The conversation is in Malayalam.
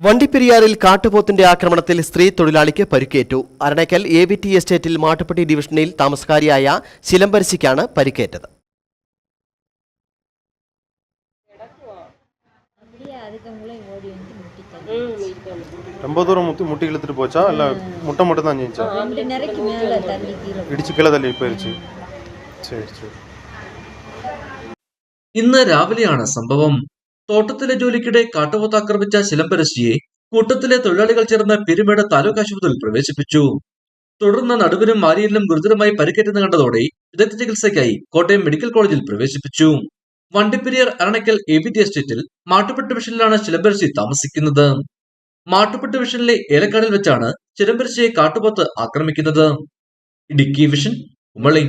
വണ്ടിപ്പെരിയാറിൽ കാട്ടുപോത്തിന്റെ ആക്രമണത്തിൽ സ്ത്രീ തൊഴിലാളിക്ക് പരിക്കേറ്റു അരണക്കൽ എ വി ടി എസ്റ്റേറ്റിൽ മാട്ടുപ്പെട്ടി ഡിവിഷനിൽ താമസക്കാരിയായ ശിലംപരശിക്കാണ് പരിക്കേറ്റത് அப்படியே அதுக்கவங்களே ஓடி வந்து முட்டிட்டாங்க ரொம்ப தூரம் முத்தி முட்டி இழுத்துட்டு போச்சா இல்ல முட்டை மட்டும் தான் செஞ்சா ரெண்டு நிறைக்கு மேலே தள்ளி கீழே இடிச்சு கீழே தள்ளி போயிருச்சு சரி சரி ഇന്ന് രാവിലെയാണ് സംഭവം തോട്ടത്തിലെ ജോലിക്കിടെ കാട്ടുപോത്ത് ആക്രമിച്ച ശിലംപരശിയെ കൂട്ടത്തിലെ തൊഴിലാളികൾ ചേർന്ന് പെരുമേട് താലൂക്ക് ആശുപത്രിയിൽ പ്രവേശിപ്പിച്ചു. തുടർന്ന് നടുവിനും മാരിയിലും ഗുരുതരമായി പരിക്കേറ്റെന്ന് കണ്ടതോടെ വിദഗ്ധ ചികിത്സയ്ക്കായി കോട്ടയം മെഡിക്കൽ കോളേജിൽ പ്രവേശിപ്പിച്ചു. Vandiperiyar Aranakkal A B T എസ്റ്റേറ്റിൽ മാട്ടുപ്പെട്ട് മിഷനിലാണ് ശിലംപരശി താമസിക്കുന്നത്. മാട്ടുപ്പെട്ട് മിഷനിലെ ഏലക്കാടിൽ വെച്ചാണ് ശിലംപരശിയെ കാട്ടുപോത്ത് ആക്രമിക്കുന്നത്. ഇടുക്കി വിഷൻ കുമളി